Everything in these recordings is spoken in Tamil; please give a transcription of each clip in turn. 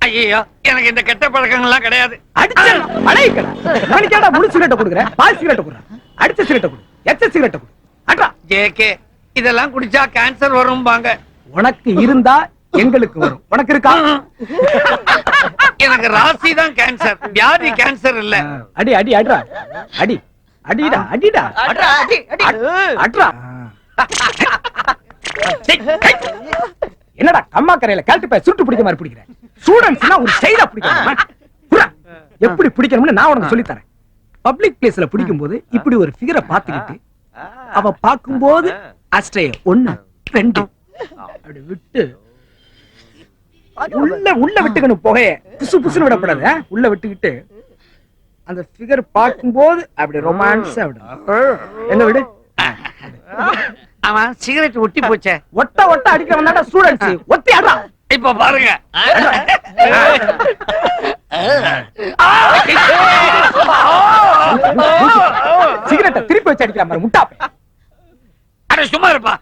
ஐயோ எனக்கு இந்த கெட்ட பழக்கங்கள்லாம் கிடையாது. அடிச்சு முழு சிகரெட்டை கொடுக்குறேன் பால் சிகரெட்டை கொடு அடிச்ச சிகரெட்டை கொடு. எச்ச சிகரெட்டை கொடு. அட்ரா. ஜேகே இதெல்லாம் குடிச்சா கேன்சர் வரும்பாங்க. உனக்கு இருந்தா எங்களுக்கு வரும். உனக்கு இருக்கா? எனக்கு ராசி தான் கேன்சர் வியாதி கேன்சர் இல்ல. அடி அடி அட்ரா. அடி. அடிடா அடிடா. அட்ரா டேய், கை. என்னடா கம்மா கரையில கேட்டு போய் சுருட்டு பிடிக்க மாதிரி பிடிக்கிறேன் ஸ்டூடெண்ட்ஸ்னா ஒரு ஸ்டைலா பிடிக்கணும் எப்படி பிடிக்கணும்னு நான் உனக்கு சொல்லி தரேன் பப்ளிக் பிளேஸ்ல பிடிக்கும் போது இப்படி ஒரு ஃபிகரை பாத்துக்கிட்டு அவ பாக்கும்போது அஸ்ட்ரே ஒண்ணு ரெண்டு. அப்படி விட்டு. உள்ள உள்ள விட்டுக்கணும் புகைய. புசு புசுன்னு விடப்படாத உள்ள விட்டுக்கிட்டு. அந்த ஃபிகர் பார்க்கும்போது அப்படி ரொமான்ஸ் அப்படி என்ன விடு? அவன் சிகரெட் ஒட்டி போச்சே. ஒட்ட ஒட்ட அடிக்க வந்தாடா ஸ்டூடெண்ட்ஸ் ஒத்தி அடா இப்ப பாருங்க. சிகரெட்டை திருப்பி வச்சு அடிக்கிற மாதிரி முட்டாப்பே அட சும்மா இருப்பா.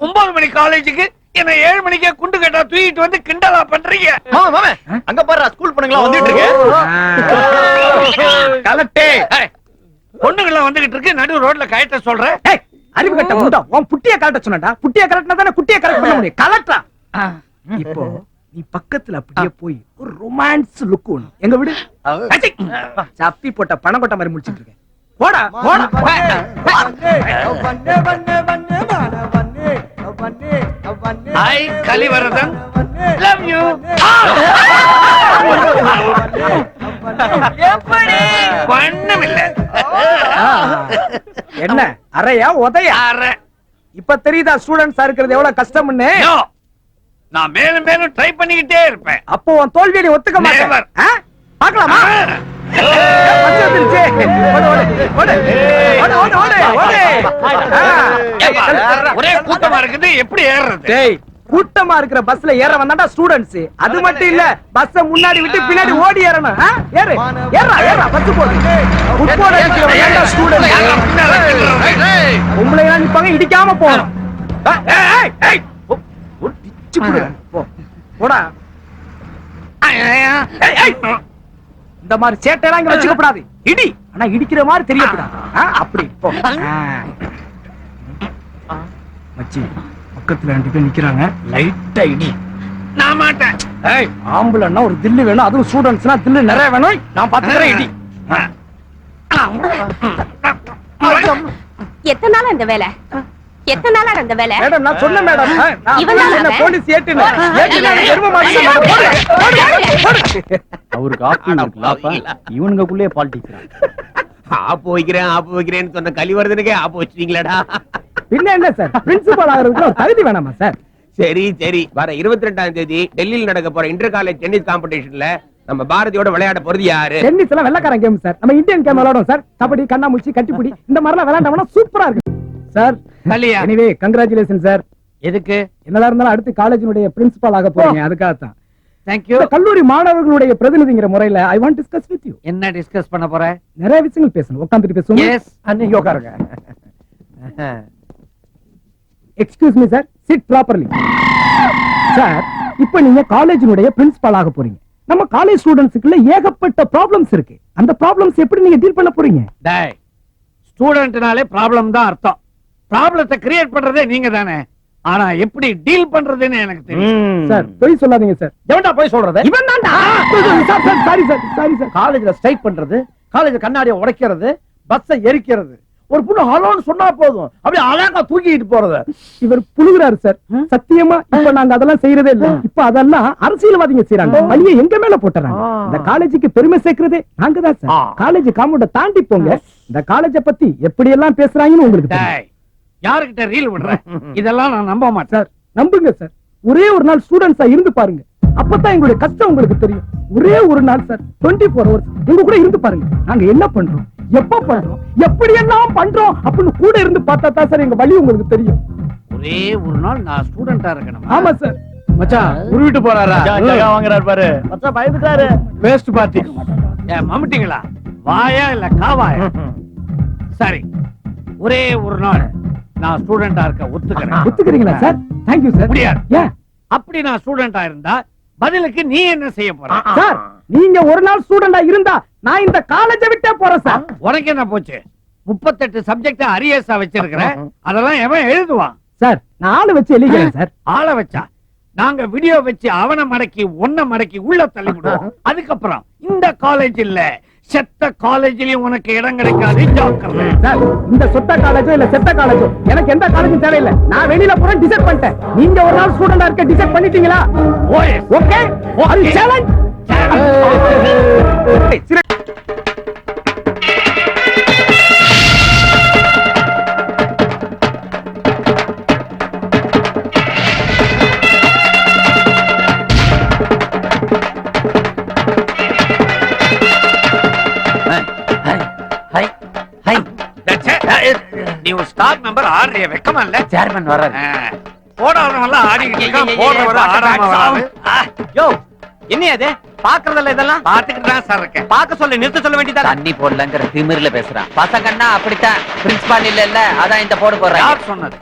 ஒன்பது மணி காலேஜுக்கு என்ன ஏழு மணிக்கே குண்டு கட்டா தூக்கிட்டு வந்து கிண்டலா பண்றீங்க. மாமா மாமா அங்க பாரு ஸ்கூல் பொண்ணுங்களா வந்துட்டு இருக்கு. கலட்டே ஏய், பொண்ணுங்கெல்லாம் வந்துகிட்டு இருக்கு நடு ரோட்ல கயட்ட சொல்றேன். அறிவு கட்ட முண்டா உன் புட்டிய கலட்ட சொன்னடா புட்டிய கலட்டினா தானே குட்டிய கலெக்ட் பண்ண முடியும் கலட்டா இப்போ நீ பக்கத்துல அப்படியே போய் ஒரு ரொமான்ஸ் லுக் ஒண்ணு எங்க விடு. சப்பி போட்ட பணம் கொட்ட மாதிரி முடிச்சிட்டு இருக்கேன் போடா போடா ஹாய் கலிவரதன் லவ் யூ ஒண்ணும் இல்ல ஆ. என்ன? அறையா? உதையா? அரை. இப்ப தெரியுதா ஸ்டூடெண்ட்ஸா இருக்கிறது எவ்வளவு கஷ்டம்னு. நான் மேலும் மேலும் ட்ரை பண்ணிக்கிட்டே இருப்பேன். அப்போ உன் தோல்வியை ஒத்துக்க. மாட்டேன்? பார்க்கலாமா? ஒரே கூட்டமா இருக்குது எப்படி ஏறுறது கூட்டமா இருக்கிற பஸ்ல ஏற வந்தாடா ஸ்டூடெண்ட்ஸ் அது மட்டும் இல்ல பஸ்ஸ முன்னாடி விட்டு பின்னாடி ஓடி ஏறணும். ஏறு ஏறா ஏறா பஸ் போடு. ஃபுட்பால் அடிக்கிறவன் ஏன்டா உங்களை எல்லாம் நிப்பாங்க இடிக்காம போறோம் ஏய், ஏய், ஒரு போடா. ஏய், ஏய். இந்த மாதிரி சேட்டையெல்லாம் இங்க வச்சுக்க கூடாது இடி. ஆனா இடிக்கிற மாதிரி தெரியக்கூடாது. அப்படி. போ. ஆ. மச்சி பக்கத்துல ரெண்டு பேர் நிக்கிறாங்க. லைட்டா இடி. நான் மாட்டேன். ஏய் ஆம்புலன்னா ஒரு தில்லு வேணும். அதுவும் ஸ்டூடெண்ட்ஸ்னா தில்லு நிறைய வேணும். நான் பாத்துக்கிறேன் இடி. எத்தனை நாளா இந்த வேலை? எத்தனை நாளா இந்த வேலை? மேடம் நான் சொன்னேன் மேடம். ஆ, நான் இவன் தானா என்ன அவன்? போலீஸ் ஏட்டுன்னு. ஏட்டுன்னு எனக்கு எருமை மாடு சொன்னாங்க. போடு, போடு, போடு. அவருக்கு ஆப்ஷன் இருக்குல்லப்பா இவனுங்களுக்குள்ளே பாலிடிக்ஸ் ஆப்பு வைக்கிறேன் ஆப்பு வைக்கிறேன்னு சொன்ன கலிவர்தனுக்கே ஆப்பு வச்சிட்டீங்களாடா? பின்ன என்ன சார்? பிரின்சிபல் ஆகிறதுக்கு ஒரு தகுதி வேணாமா சார்? சரி சரி. வர இருபத்தி ரெண்டாம் தேதி டெல்லியில் நடக்க போற இன்டர் காலேஜ் டென்னிஸ் காம்படிஷன்ல நம்ம பாரதியோட விளையாட போறது யாரு? டென்னிஸ் எல்லாம் வெள்ளக்காரன் கேம் சார் நம்ம இந்தியன் கேம் விளையாடுவோம் சார் கபடி கண்ணாமூச்சி கட்டிப்புடி இந்த மாதிரிலாம் விளையாண்டோம்னா சூப்பரா இருக்கு. சார் கலியா எனிவே கங்க்ராச்சுலேஷன் சார். எதுக்கு? என்னதா இருந்தாலும் அடுத்து காலேஜினுடைய பிரின்சிபல் ஆக போறீங்க அதுக்காக தான் தேங்க்யூ கல்லூரி மாணவர்களுடைய பிரதிநிதிங்கிற முறையில I want discuss with you என்ன டிஸ்கஸ் பண்ண போற? நிறைய விஷயங்கள் பேசணும். உட்காந்துட்டு பேசுவோம்? Yes. அன்னைக்கு உட்காருங்க. Excuse me sir sit properly sir இப்போ நீங்க காலேஜினுடைய பிரின்சிபால் ஆக போறீங்க. நம்ம காலேஜ் ஸ்டூடெண்ட்ஸுக்குள்ள ஏகப்பட்ட ப்ராப்ளம்ஸ் இருக்கு. அந்த ப்ராப்ளம்ஸ் எப்படி நீங்க டீல் பண்ண போறீங்க? டேய் ஸ்டூடெண்ட்னாலே ப்ராப்ளம் தான் அர்த்தம். ப்ராப்ளத்தை கிரியேட் பண்றதே நீங்க தானே ஆனா எப்படி டீல் பண்றதுன்னு எனக்கு தெரியும். சார் பொய் சொல்லாதீங்க சார். எவன்டா போய் சொல்றது? இவன் தான்டா சார் சார் சாரி சார் காலேஜ்ல ஸ்ட்ரைக் பண்றது காலேஜ் கண்ணாடியை உடைக்கிறது பஸ்ஸை எரிக்கிறது. ஒரு பொண்ணு ஹலோன்னு சொன்னா போதும். அப்படியே அழகா தூக்கிட்டு போறது. இவர் புழுகுறாரு சார். சத்தியமா இப்ப நாங்க அதெல்லாம் செய்யறதே இல்ல. இப்ப அதெல்லாம் அரசியல்வாதிங்க செய்யறாங்க பழிய எங்க மேல போட்டுறாங்க. இந்த காலேஜுக்கு பெருமை சேர்க்கிறதே நாங்க தான். சார். காலேஜ் காம்பவுண்ட தாண்டி போங்க. இந்த காலேஜ பத்தி எப்படி எல்லாம் பேசுறாங்கன்னு உங்களுக்கு யாருகிட்ட ரீல் விடுற இதெல்லாம் நான் நம்ப மாட்டேன். சார் நம்புங்க சார். ஒரே ஒரு நாள் ஸ்டூடெண்ட்ஸா இருந்து பாருங்க. அப்பதான் எங்களுடைய கஷ்டம் உங்களுக்கு தெரியும். ஒரே ஒரு நாள் சார் 24 ஃபோர் ஹவர்ஸ் எங்க கூட இருந்து பாருங்க. நாங்க என்ன பண்றோம்? எப்ப பண்றோம்? எப்படி எல்லாம் பண்றோம்? அப்படின்னு கூட இருந்து பார்த்தா தான் சார் எங்க வழி உங்களுக்கு தெரியும். ஒரே ஒரு நாள் நான் ஸ்டூடெண்டா இருக்கணும்? ஆமா சார். மச்சான் உருவிட்டு போறாரா? வாங்குறாரு பாரு. மச்சான் பயந்துட்டாரு. வேஸ்ட் பார்ட்டி ஏ மம்முட்டிங்களா? வாயா இல்ல காவாயா? சரி ஒரே ஒரு நாள். நான் ஸ்டூடெண்டா இருக்க ஒத்துக்கிறேன். ஒத்துக்கிறீங்களா சார் தேங்க்யூ சார் முடியாது. ஏன் அப்படி நான் ஸ்டூடெண்டா இருந்தா பதிலுக்கு நீ என்ன செய்ய போற? சார் நீங்க ஒரு நாள் ஸ்டூடெண்டா இருந்தா நான் இந்த காலேஜை விட்டே போறேன் சார் உனக்கு என்ன போச்சு? முப்பத்தெட்டு சப்ஜெக்ட் அரியஸா வச்சிருக்கிறேன் அதெல்லாம் எவன் எழுதுவான் சார் நான் ஆளு வச்சு எழுதிக்கிறேன் சார் ஆள வச்சா? நாங்க வீடியோ வச்சு அவனை மடக்கி ஒன்ன மடக்கி உள்ள தள்ளி விடுவோம் அதுக்கப்புறம் இந்த காலேஜ் இல்ல. செத்த காலேஜ்லயும் உனக்கு இடம் கிடைக்காது. சார் இந்த சொத்த காலேஜோ இல்ல செத்த காலேஜோ? எனக்கு எந்த காலேஜும் தேவையில்லை. நான் வெளியில போறேன் டிசைட் பண்ணிட்டேன். நீங்க ஒரு நாள் ஸ்டூடெண்டா இருக்க டிசைட் பண்ணிட்டீங்களா? ஓகே. சேலஞ்ச் ஸ்டாஃப் மெம்பர் ஆடுறிய வெக்கமா இல்ல? சேர்மன் வர்றாரு. போடாதவன் எல்லாம் ஆடிக்கிட்டு இருக்கான் போடுறவன் ஆடாம யோ என்ன அது பாக்குறதுல இதெல்லாம்? பாத்துக்கிட்டு தான் சார் இருக்கேன். பாக்க சொல்ல நிறுத்த சொல்ல வேண்டியதா? தண்ணி போடலங்கிற திமிரில பேசுறான். பசங்கன்னா அப்படித்தான். பிரின்சிபால் இல்ல இல்ல அதான் இந்த போட போறேன் யார் சொன்னது?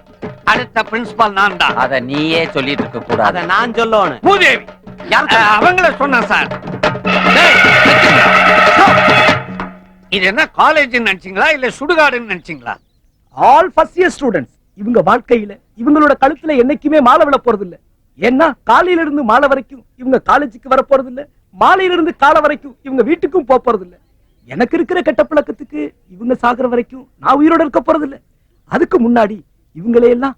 அடுத்த பிரின்சிபால் நான் தான். அதை நீயே சொல்லிட்டு இருக்க கூடாது. அதை நான் சொல்லணும். பூதேவி. அவங்கள சொன்னேன் சார். இது என்ன காலேஜ் நினைச்சீங்களா இல்ல சுடுகாடுன்னு நினைச்சீங்களா? ஆல் ஃபர்ஸ்ட் இயர் ஸ்டூடெண்ட்ஸ் இவங்க வாழ்க்கையில இவங்களோட கழுத்துல என்னைக்குமே மாலை விழ போறது இல்ல ஏன்னா காலையில இருந்து மாலை வரைக்கும் இவங்க காலேஜுக்கு வர போறது இல்ல மாலையில இருந்து காலை வரைக்கும் இவங்க வீட்டுக்கும் போக போறது இல்ல எனக்கு இருக்கிற கெட்ட பழக்கத்துக்கு இவங்க சாகுற வரைக்கும் நான் உயிரோட இருக்க போறது இல்ல அதுக்கு முன்னாடி இவங்களை எல்லாம்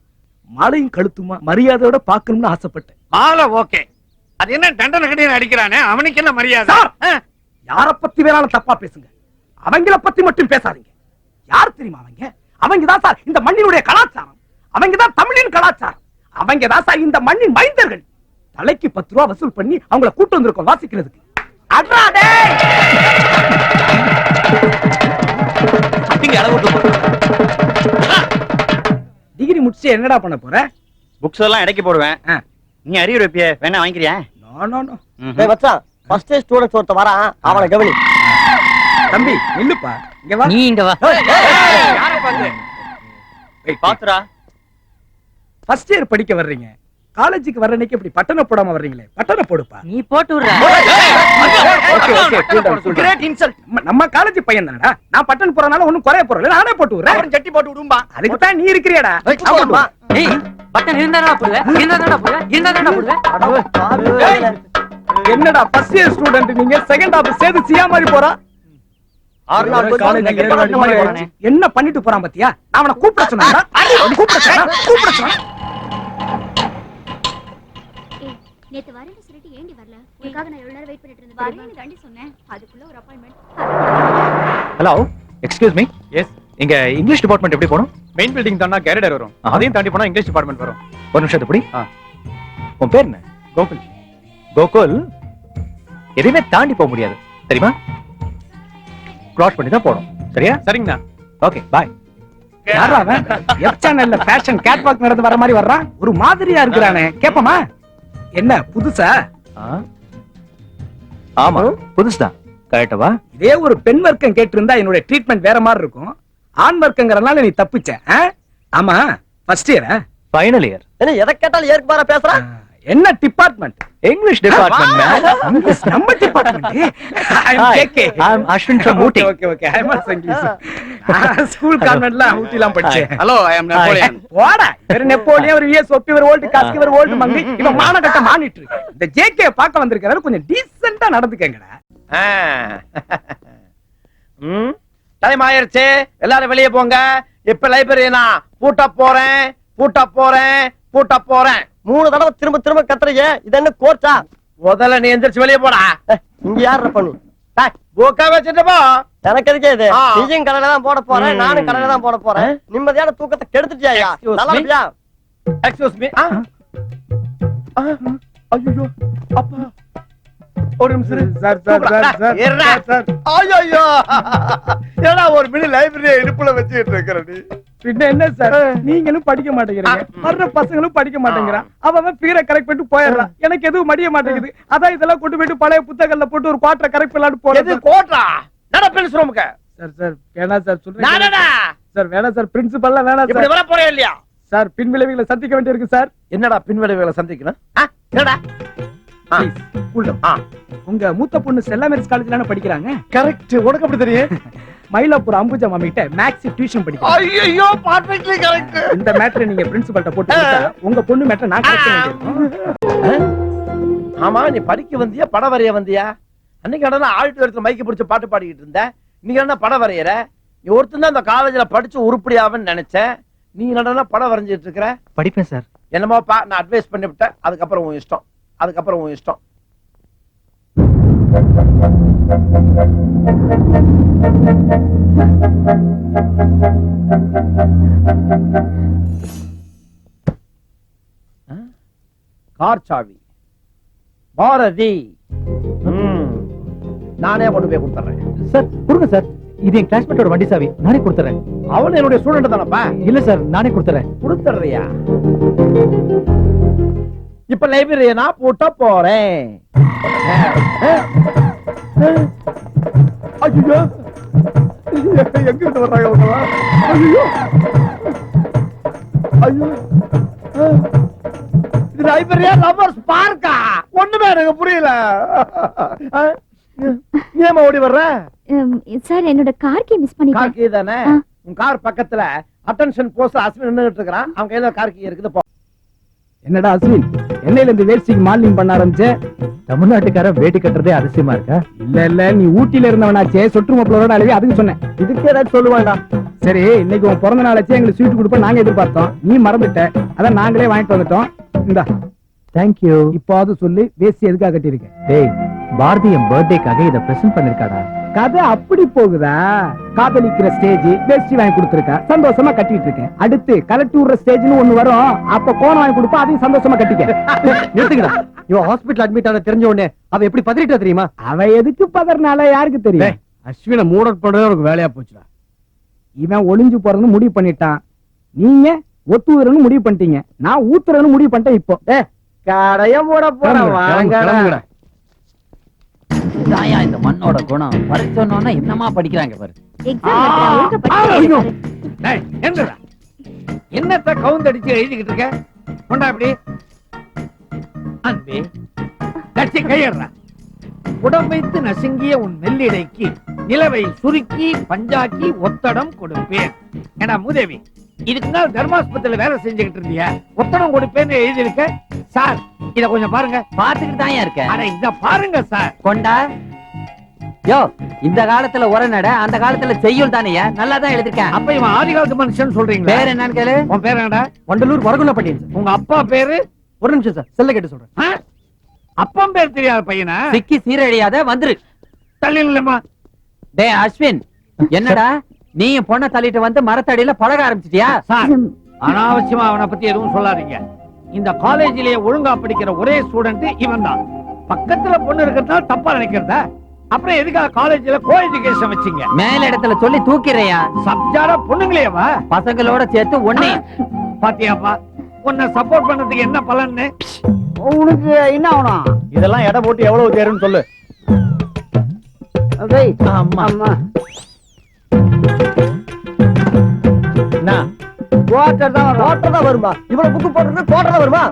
மாலையும் கழுத்துமா மரியாதையோட பார்க்கணும்னு ஆசைப்பட்டேன். மாலை ஓகே. அது என்ன தண்டனை கடின்னு அடிக்கிறானே? அவனுக்கு என்ன மரியாதை? யார பத்தி வேணாலும் தப்பா பேசுங்க. அவங்கள பத்தி மட்டும் பேசாதீங்க. யார் தெரியுமா அவங்க? அவங்க தான் சார் இந்த மண்ணினுடைய கலாச்சாரம். அவங்க தான் தமிழின் கலாச்சாரம். அவங்க தான் சார் இந்த மண்ணின் மைந்தர்கள். தலைக்கு பத்து ரூபா வசூல் பண்ணி அவங்கள கூட்டு வந்திருக்கோம் வாசிக்கிறதுக்கு! டிகிரி முடிச்சு என்னடா பண்ண போற? புக்ஸ் எல்லாம் இடைக்கு போடுவேன். நீ அரியர் வைப்பிய வேணா வாங்கிக்கிறியா? மச்சான் ஃபர்ஸ்ட் ஸ்டூடண்ட்ஸ் ஒருத்த வரான் அவனை கவனி. தம்பி நில்லுப்பா. இங்க வா. நீ இங்க வா? பாத்துடா ஃபர்ஸ்ட் இயர் படிக்க வர்றீங்க. காலேஜுக்கு வர்ற அன்னைக்கு இப்படி பட்டணம் போடாம வர்றீங்களே பட்டணம் போடுப்பா. நீ போட்டு விடுற. நம்ம- காலேஜ் பையன் தானடா நான் பட்டன் போறனால ஒண்ணும் குறைய போறல நானே போட்டு விடுறேன். ஜட்டி போட்டு விடும்பா. அதுக்கு தான் நீ இருக்கிறியாடா. பட்டன் இருந்தாடா போடுவ இருந்தாடா போடுவ இருந்தாடா போடுவ. என்னடா ஃபர்ஸ்ட் இயர் ஸ்டூடண்ட் நீங்க செகண்ட் ஹாஃப் சேது சியா மாதிரி போறா? என்ன பண்ணிட்டு போறான் பாத்தியா? நான் அவனை கூப்பிட சொன்னா கூப்பிட சொன்னா கூப்பிட சொன்னா. நேத்து வரேன்னு சொல்லிட்டு ஏண்டி வரல? உனக்காக நான் எவ்வளவு நேரம் வெயிட் பண்ணிட்டு இருந்தேன் வரேன்னு தாண்டி சொன்னேன். அதுக்குள்ள ஒரு appointment hello excuse me yes இங்க இங்கிலீஷ் டிபார்ட்மெண்ட் எப்படி போகணும்? மெயின் பில்டிங் தானா கேரிடர் வரும். அதையும் தாண்டி போனா இங்கிலீஷ் டிபார்ட்மெண்ட் வரும். ஒரு நிமிஷம் எப்படி உன் பேர் என்ன? கோகுல். கோகுல்? எதையுமே தாண்டி போக முடியாது. தெரியுமா? கிராஸ் பண்ணி தான் போகணும் சரியா? சரிங்கண்ணா. ஓகே பாய் யாரா அவன்? எஃப் சேனல்ல ஃபேஷன் கேட்வாக் நடந்து வர மாதிரி வர்றான்? ஒரு மாதிரியா இருக்கிறானே. கேப்பமா? என்ன புதுசா? ஆமா புதுசுதான் கரெக்டவா இதே ஒரு பெண் வர்க்கம் கேட்டிருந்தா என்னோட ட்ரீட்மெண்ட் வேற மாதிரி இருக்கும். ஆண் வர்க்கங்கறனால நீ தப்பிச்ச? ஆமா ஃபர்ஸ்ட் இயரா ஃபைனல் இயர் என்ன எதை கேட்டாலும் ஏற்கு பாரா பேசுறான் என்ன டிபார்ட்மெண்ட் இங்கிலீஷ் டிபார்ட்மெண்ட் நம்ம department I am KK I'm Ashwin from Ooty. Okay okay I am English school கான்வென்ட்ல ஊட்டிலாம் படிச்சேன். ஹலோ ஐ அம் நெப்போலியன் போடா இவர் நெப்போலியன் ஒரு விஎஸ் ஒப்பி ஒரு ஓல்டு காஸ்கி ஒரு ஓல்டு மங்கி இவன் மானகட்ட மானிட்டு இந்த ஜேகே பார்க்க வந்திருக்காரு கொஞ்சம் டீசென்ட்டா நடந்துக்கங்கடா. ம்? டைம் ஆயிருச்சு. எல்லாரும் வெளியே போங்க. இப்ப லைப்ரரி நான் பூட்ட போறேன் பூட்ட போறேன். பூட்ட போறேன். மூணு தடவை திரும்ப திரும்ப கத்துறீங்க. இது என்ன கோர்ட்டா? முதல்ல நீ எந்திரிச்சு வெளியே போடா. இங்க யார பண்ணு? புக்கா வச்சுட்டு போ. எனக்கு எதுக்கு இது. நீயும் கடையில தான் போட போறேன். நானும் கடையில தான் போட போறேன் நிம்மதியான தூக்கத்தை கெடுத்துட்டியா Excuse நல்லா எக்ஸ்கியூஸ் மீ. ஐயோ அப்பா. ஒரு நிமிஷம் சார் சார் சார் சார் இருடா. சார் ஐயோ ஏடா ஒரு மினி லைப்ரரி இடுப்புல வச்சுட்டு இருக்கிற நீ. பின்ன என்ன சார்? நீங்களும் படிக்க மாட்டேங்கிறீங்க. வர்ற பசங்களும் படிக்க மாட்டேங்கிறான். அவன் பீரை கரெக்ட் பண்ணிட்டு போயிடுறான் எனக்கு எதுவும் மடிய மாட்டேங்குது. அதான் இதெல்லாம் கொண்டு போயிட்டு பழைய புத்தகங்கள்ல போட்டு ஒரு குவாட்டரை கரெக்ட் பண்ணலாம்னு எது போறது சார் சார் வேணாம் சார் சொல்றேன் சார் வேணாம் சார் பிரின்சிபல்லாம் இப்படி சார். வர போறே இல்லையா? சார் பின் விளைவுகளை சந்திக்க வேண்டியிருக்கு சார். என்னடா பின்விளைவுகளை சந்திக்கணும்? என்னடா. உங்க மூத்த பொண்ணு செல்லா மேரிஸ் காலேஜ்ல படிக்கிறாங்க? கரெக்ட் உனக்கு அப்படி தெரியும்? மயிலாப்பூர் அம்புஜா மாமி கிட்ட மேக்ஸ் டியூஷன் படிக்கிறாங்க ஐயோ பர்ஃபெக்ட்லி கரெக்ட் இந்த மேட்டரை நீங்க பிரின்சிபல்ட்ட போட்டு கொடுத்தா, உங்க பொண்ணு மேட்டரை நான் கரெக்ட் பண்ணிக்கிறேன் ஆமா நீ படிக்க வந்தியா படம் வரைய வந்தியா? அன்னைக்கு என்ன ஆழ்த்து இடத்துல மைக்க பிடிச்ச பாட்டு பாடிக்கிட்டு இருந்த? நீங்க என்ன படம் வரையற? நீ ஒருத்தன் தான் அந்த காலேஜ்ல படிச்சு உருப்படியாவன்னு நினைச்சேன். நீ நடனா படம் வரைஞ்சிட்டு இருக்கிற? படிப்பேன் சார் என்னமோப்பா நான் அட்வைஸ் பண்ணிவிட்டேன். அதுக்கப்புறம் உன் இஷ்டம். அதுக்கப்புறம் உன் இஷ்டம்? கார் சாவி பாரதி. நானே கொண்டு போய் கொடுத்துறேன். சார் கொடுங்க சார். இது என் கிளாஸ்மேட்டோட வண்டி சாவி. நானே கொடுத்துறேன். அவன் என்னுடைய ஸ்டூடெண்ட் தானப்பா? இல்ல சார் நானே கொடுத்துறேன். கொடுத்துறியா இப்ப லைப்ரரிய நான் பூட்ட போறேன். ஐயோ. எங்க இருந்து வர்றாங்க ஐயோ. ஐயோ. இது லைப்ரரியா லவர்ஸ் பார்க்கா ஒண்ணுமே எனக்கு புரியல. ஏமா ஓடி வர்ற? சார் என்னோட கார் கீ மிஸ் பண்ணிட்டேன். கார் கீ தானே. உன் கார் பக்கத்துல அட்டென்ஷன் போஸ்ட் அஸ்வின் நின்னுட்டு இருக்கிறான். அவங்க கையில கார் கீ இருக்குது போ. என்னடா அஸ்வின்? என்னையில இருந்து வேஸ்டிக்கு மாலிங் பண்ண ஆரம்பிச்ச? தமிழ்நாட்டுக்கார வேட்டி கட்டுறதே அதிசயமா இருக்கா? இல்ல இல்ல நீ ஊட்டில இருந்தவனாச்சே சொட்டு மப்பளோட அளவி அதுக்கு சொன்னேன். இதுக்கு ஏதாச்சும் சொல்லுவாண்டா சரி இன்னைக்கு உன் பிறந்த நாளாச்சே எங்களுக்கு ஸ்வீட் கொடுப்ப நாங்க எதிர்பார்த்தோம். நீ மறந்துட்ட. அதான் நாங்களே வாங்கிட்டு வந்துட்டோம். இந்தா. தேங்க்யூ இப்பாவது சொல்லி வேஸ்டி எதுக்காக கட்டியிருக்க? டேய் பாரதி என் பர்த்டேக்காக இதை பிரசன்ட் பண்ணிருக்காடா? கதை அப்படி போகுதா? காதலிக்கிற ஸ்டேஜ் வேஷ்டி வாங்கி கொடுத்துருக்கா. சந்தோஷமா கட்டிட்டு இருக்கேன். அடுத்து கலட்டி விடுற ஸ்டேஜ்னு ஒண்ணு வரும். அப்ப கோணம் வாங்கி கொடுப்பா அதையும் சந்தோஷமா கட்டிக்க. நிறுத்துங்கடா. இவன் ஹாஸ்பிடல் அட்மிட் ஆன தெரிஞ்ச உடனே அவ எப்படி பதறிட்டா தெரியுமா? அவ எதுக்கு பதறனால யாருக்கு தெரியும்? அஸ்வின மூடட் பண்றதே உனக்கு வேலையா போச்சுடா. இவன் ஒளிஞ்சு போறதுன்னு முடிவு பண்ணிட்டான். நீங்க ஒத்துவரன்னு முடிவு பண்ணிட்டீங்க. நான் ஊத்துறன்னு முடிவு பண்ணிட்டேன் இப்போ. கடைய மூட போறேன் வாங்கடா. இதாயா இந்த மண்ணோட குணம்? படிச்சோன்னா என்னமா படிக்கிறாங்க பாரு. என்னத்த கவுந்தடிச்சு எழுதிக்கிட்டு இருக்க கொண்டா இப்படி. அன்பே கட்சி கையறா உடம்பைத்து நசுங்கிய உன் மெல்லிடைக்கு நிலவை சுருக்கி பஞ்சாக்கி ஒத்தடம் கொடுப்பேன். ஏடா மூதேவி இதுக்கு நாள் தர்மாஸ்பத்திரியில வேலை செஞ்சுக்கிட்டு இருந்தியா? ஒத்தடம் கொடுப்பேன்னு எழுதியிருக்க? சார் இத கொஞ்சம் பாருங்க. பாத்துக்கிட்டு தான் இருக்கேன் அட இத பாருங்க சார் கொண்டா. யோ இந்த காலத்துல உரநட அந்த காலத்துல செய்யுள் தானேயா? நல்லா தான் எழுதிருக்கேன். அப்ப இவன் ஆதி காலத்து மனுஷன் சொல்றீங்களா? பேர் என்னன்னு கேளு. உன் பேர் என்னடா? வண்டலூர் வரகுண பட்டியல். சார் உங்க அப்பா பேரு? ஒரு நிமிஷம் சார் செல்ல கேட்டு சொல்றேன். ஆ? அப்பன் பேர் தெரியாத பையனா? சிக்கி சீரழியாத வந்துரு. தள்ளி இல்லம்மா டேய் அஸ்வின் என்னடா? நீ பொண்ணை தள்ளிட்டு வந்து மரத்தடியில பழக ஆரம்பிச்சிட்டியா? சார் அனாவசியமா அவனை பத்தி எதுவும் சொல்லாதீங்க. இந்த காலேஜிலேயே ஒழுங்கா படிக்கிற ஒரே ஸ்டூடெண்ட் இவன் தான் பக்கத்துல பொண்ணு இருக்கிறதுனால தப்பா நினைக்கிறதா? அப்புறம் எதுக்காக காலேஜ்ல கோ எஜுகேஷன் வச்சீங்க? மேல் இடத்துல சொல்லி தூக்கிறையா சப்ஜாரா பொண்ணுங்களேவா பசங்களோட சேர்த்து ஒண்ணே. பாத்தியாப்பா உன்னை சப்போர்ட் பண்ணதுக்கு என்ன பலன்னு? உனக்கு என்ன ஆகணும்? இதெல்லாம் எடை போட்டு எவ்வளவு தேருன்னு சொல்லு. ஆமா. என்ன? குவார்டர் தான் குவார்டர் தான் வருமா? இவ்வளவு புக்கு போட்டு குவார்டர் தான் வருமா?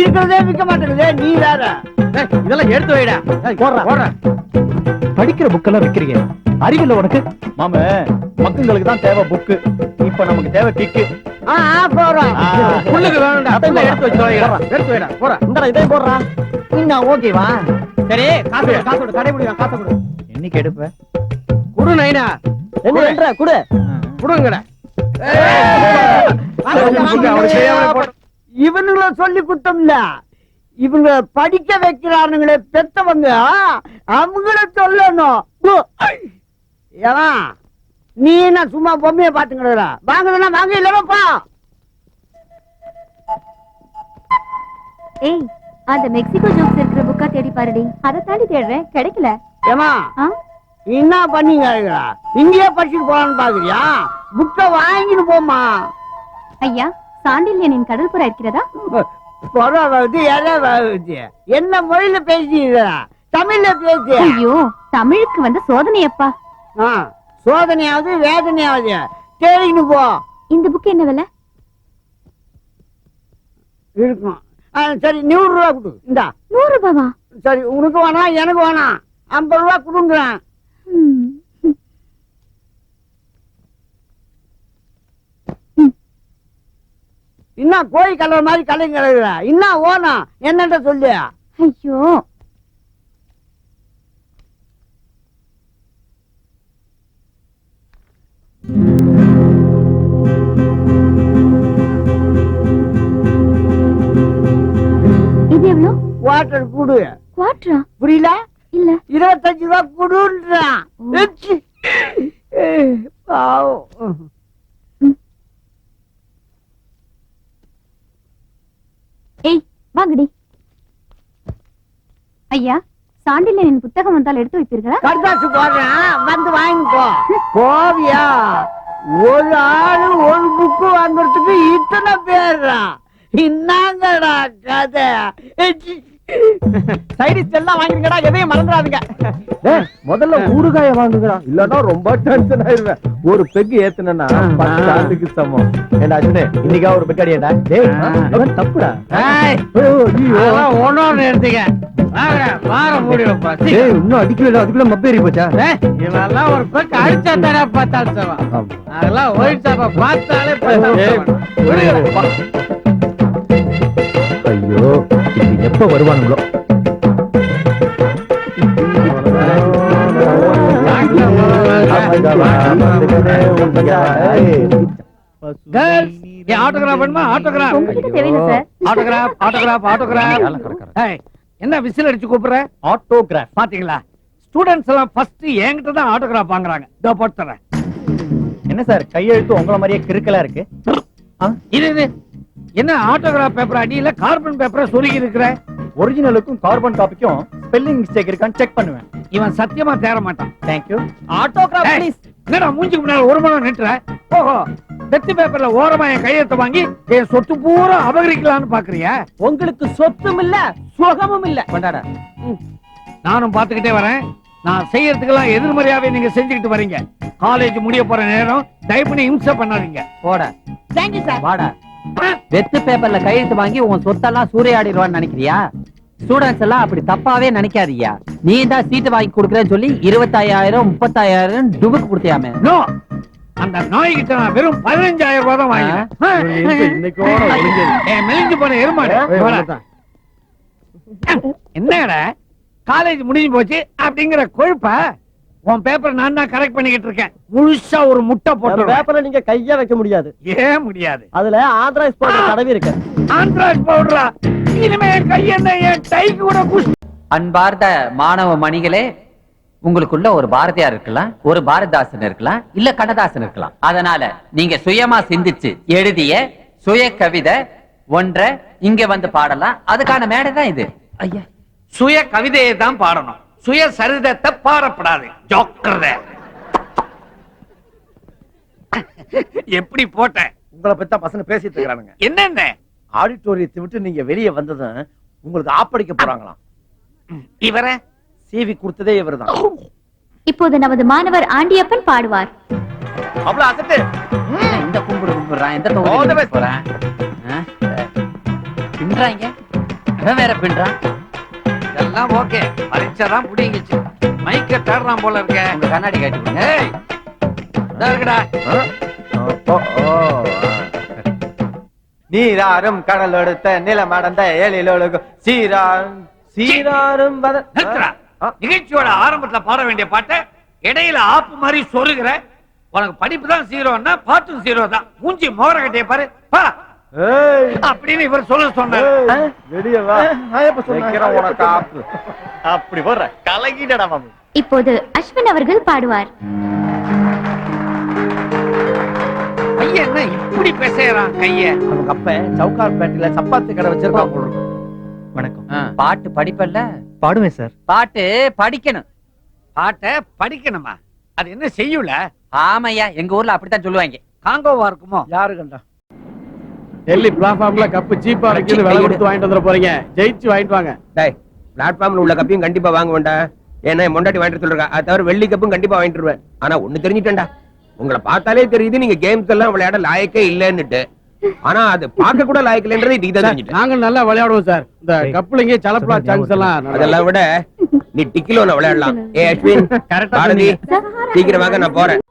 இருக்கிறதே விற்க மாட்டேங்குதே நீ வேற. இதெல்லாம் எடுத்து வைடா. போடுறா. போடுறா. படிக்கிற புக்கெல்லாம் விக்கிறீங்க. அறிவில்ல உனக்கு? மாம மக்களுக்கு தான் தேவை புக்கு இப்ப நமக்கு தேவை கிக்கு போறோம் புல்லுக்கு வேணும்டா எடுத்து வச்சு. எடுத்து வைடா போறா இந்த இதையும் போடுறா. இன்னும் ஓகேவா சரி காசு காசு கொடு, கடை முடியும் காசு கொடு. என்னைக்கு எடுப்ப? குடு நைனா. என்ன குடு. குடுங்கடா. இவனுங்கள சொல்லி குத்தம் இல்ல இவங்க படிக்க வைக்கிறானுங்களே பெத்தவங்க. அவங்கள சொல்லணும். ஏன்னா நீ என்ன சும்மா பொம்மைய பாத்துக்கிறா வாங்குறதுனா வாங்க இல்லப்பா ஏய் அந்த மெக்சிகோ ஜோக்ஸ் இருக்கிற புக்கா தேடி பாருடி. அதை தாண்டி தேடுறேன். கிடைக்கல. ஏமா? என்ன பண்ணீங்க இங்கேயே படிச்சுட்டு போலான்னு பாக்குறியா புக்க வாங்கிட்டு போமா ஐயா சாண்டில்யனின் கடல் புறா இருக்கிறதா? பொறாவது எதாவது என்ன மொழியில பேசுறீங்க? தமிழ்ல பேசு. ஐயோ தமிழுக்கு வந்த சோதனையப்பா. சோதனையாவது வேதனையாவது. தேடிக்கிட்டு போ. இந்த புக் என்ன விலை? இருக்கும். சரி நூறு ரூபா கொடு. இந்தா. நூறு ரூபாவா? சரி உனக்கு வேணாம் எனக்கு வேணாம். ஐம்பது ரூபா கொடுங்குறேன் ம். என்ன கோழி கலர் மாதிரி கலை கிடக்குற என்ன ஓனம் என்னட்ட சொல்லு. ஐயோ. இது எவ்வளோ? வாட்டர் குடு. குவாட்ரா புரியல? இல்ல. இருபத்தஞ்சு ரூபா குடுன்றான் பாவம். ஏய் வாங்கடி. ஐயா சாண்டில்யனின் புத்தகம் வந்தால் எடுத்து வைப்பீர்களா? கடுதாசு போடுறேன் வந்து வாங்கிக்கோ. போவியா? ஒரு ஆளு ஒரு புக்கு வாங்குறதுக்கு இத்தனை பேர்ரா? என்னங்கடா கதை. சைடிஸ் எல்லாம் வாங்கிருங்கடா எதையும் மறந்துடாதீங்க. முதல்ல ஊறுகாய வாங்குகிறா இல்லன்னா ரொம்ப டென்ஷன் ஆயிருவேன். ஒரு பெக் ஏத்துனா பத்து ஆண்டுக்கு சமம். ஏண்டா அர்ஜுனே இன்னைக்கா ஒரு பெக் அடியடா டேய் அவன் தப்புடா. எடுத்துக்க இன்னும் அடிக்கல அதுக்குள்ள மப்பேறி போச்சா? இவெல்லாம் ஒரு பக்கம் அடிச்சா தானே பார்த்தாலும் சவம். அதெல்லாம் ஒயிட் சாப்பா பார்த்தாலே ஐயோ இது எப்ப வருவானுங்களோ? என்ன விசில் அடிச்சு கூப்பிடுற? ஆட்டோகிராஃப் பாத்தீங்களா? ஸ்டூடெண்ட்ஸ் எல்லாம் ஃபர்ஸ்ட் என்கிட்ட தான் ஆட்டோகிராஃப் வாங்குறாங்க. இதோ என்ன சார் கையெழுத்து உங்கள மாதிரியே கிறுக்கலா இருக்கு? இது இது. என்ன ஆட்டோகிராஃப் பேப்பர் அடியில கார்பன் பேப்பரை சொருகி இருக்கிற ஒரிஜினலுக்கும் கார்பன் காப்பிக்கும் ஸ்பெல்லிங் மிஸ்டேக் இருக்கான்னு செக் பண்ணுவேன். இவன் சத்தியமா தேர மாட்டான். தேங்க்யூ ஆட்டோகிராஃப் ப்ளீஸ் என்னடா மூஞ்சிக்கு முன்னால ஒரு மணி நிட்டுற ஓஹோ வெத்து பேப்பர்ல ஓரமா என் கையெழுத்த வாங்கி என் சொத்து பூரா அபகரிக்கலாம்னு பாக்குறியா? உங்களுக்கு சொத்தும் இல்ல சுகமும் இல்ல. கொண்டாடா. நானும் பாத்துக்கிட்டே வரேன். நான் செய்யறதுக்கெல்லாம் எதிர்மறையாவே நீங்க செஞ்சுக்கிட்டு வரீங்க. காலேஜ் முடிய போற நேரம் தயவு பண்ணி இம்சை பண்ணாதீங்க. போட. தேங்க்யூ சார் வாடா. வெத்து பேப்பர்ல கையெழுத்து வாங்கி உன் சொத்தெல்லாம் சூறையாடிடுவான்னு நினைக்கிறியா? ஸ்டூடெண்ட்ஸ் எல்லாம் அப்படி தப்பாவே நினைக்காதீயா நீ தான் சீட்டு வாங்கி கொடுக்குறேன்னு சொல்லி இருபத்தாயிரம் முப்பத்தாயிரம் டுபுக்கு கொடுத்தியாமே. அந்த நாய்கிட்ட நான் வெறும் பதினஞ்சாயிரம் ரூபாய் தான் வாங்கினேன். மெலிஞ்சு போன எருமாடு. என்னடா? காலேஜ் முடிஞ்சு போச்சு அப்படிங்கிற கொழுப்ப உன் பேப்பர் நான் தான் கரெக்ட் பண்ணிக்கிட்டு இருக்கேன். முழுசா ஒரு முட்டை போட்டு பேப்பரை நீங்க கையா வைக்க முடியாது. ஏன் முடியாது? அதுல ஆந்திராய்ஸ் போடுற தடவி இருக்கு. ஆண்ட்ராய்ட் பவுடரா இனிமே என் கையென்ன என் டைக்கு கூட அன்பார்ந்த மாணவ மணிகளே உங்களுக்குள்ள ஒரு பாரதியார் இருக்கலாம் ஒரு பாரதிதாசன் இருக்கலாம் இல்ல கண்ணதாசன் இருக்கலாம். அதனால நீங்க சுயமா சிந்திச்சு எழுதிய சுய கவிதை ஒன்றை இங்க வந்து பாடலாம். அதுக்கான மேடை தான் இது. ஐயா. சுய கவிதையை தான் பாடணும். சுய சரிதத்தை பாடப்படாது ஜோக்கர்த. எப்படி போட்டேன் உங்களை பத்தி தான் பசங்க பேசிட்டு இருக்கானுங்க என்னென்ன? ஆடிட்டோரியத்தை விட்டு நீங்க வெளியே வந்ததும் உங்களுக்கு ஆப்படிக்க போறாங்களாம். இவர? சிவி கொடுத்ததே இவர்தான். இப்போது நமது மாணவர் ஆண்டியப்பன் பாடுவார். அவ்வளவு அசட்டு. இந்த கும்பிடு கும்பிடுறான் எந்த தொகுதி. போறேன்? பின்றாங்க? இவன் வேற பின்றான் இதெல்லாம் ஓகே. பரீட்சை தான் புடிங்கிச்சு மைக்க தேடுறான் போல இருக்க. உங்க கண்ணாடி காட்டி ஏய் இதா இருக்குடா. நீராறும் கடல் எடுத்த நிலம் அடர்ந்த ஏழிலொழுகும் நிறுத்துடா. ஆ, நிகழ்ச்சியோட ஆரம்பத்துல பாட வேண்டிய பாட்டை இடையில ஆப்பு மாதிரி சொருகிற. உனக்கு படிப்பு தான் சீரோன்னா பாட்டும் சீரோ தான் மூஞ்சி மோர கட்டிய பாரு. பா. அப்படின்னு இவர் சொல்ல சொன்னாரு. ஏய், வெளிய வா. நான் எப்ப உனக்கு ஆப்பு. அப்படி போடுற கலங்கிட்டடா மாமி. இப்போது அஸ்வின் அவர்கள் பாடுவார். என்ன இப்படி பேசுறான் கைய? அவங்க அப்ப சவுகார் பேட்டையில சப்பாத்தி கடை வச்சிருக்கா இருக்கு. வணக்கம். பாட்டு படிப்பல்ல? பாடுவேன் சார். பாட்டு படிக்கணும். பாட்டை படிக்கணுமா? அது என்ன செய்யுல ஆமையா எங்க ஊர்ல அப்படித்தான் சொல்லுவாங்க. காங்கோவா இருக்குமோ? யாரு கண்டா டெல்லி பிளாட்ஃபார்ம்ல கப்பு சீப்பா விக்குது, விலை கொடுத்து வாங்கிட்டு வந்துட போறீங்க. ஜெயிச்சு வாங்கிட்டு வாங்க. டேய் பிளாட்ஃபார்ம்ல உள்ள கப்பையும் கண்டிப்பா வாங்க வேண்டாம் ஏன்னா என் முண்டாட்டி வாங்கிட்டு சொல்றேன் அது தவிர வெள்ளி கப்பும் கண்டிப்பா வாங்கிட்டு வருவேன். ஆனா ஒண்ணு தெரிஞ்சுட்டேன்டா. உங்களை பார்த்தாலே தெரியுது நீங்க கேம்ஸ் எல்லாம் விளையாட லாயக்கே இல்லன்னுட்டு. ஆனா அது பார்க்க கூட லாய்க்கலன்றது இன்னைக்கு தான் தெரிஞ்சுட்டேன். நாங்க நல்லா விளையாடுவோம் சார். இந்த கப்ளிங்க சலப்பலா சாங்ஸ் எல்லாம் அதெல்லாம் விட நீ டிக்கிலோன விளையாடலாம். ஏ அஸ்வின் கரெக்டா. சீக்கிரமாக நான் போறேன்.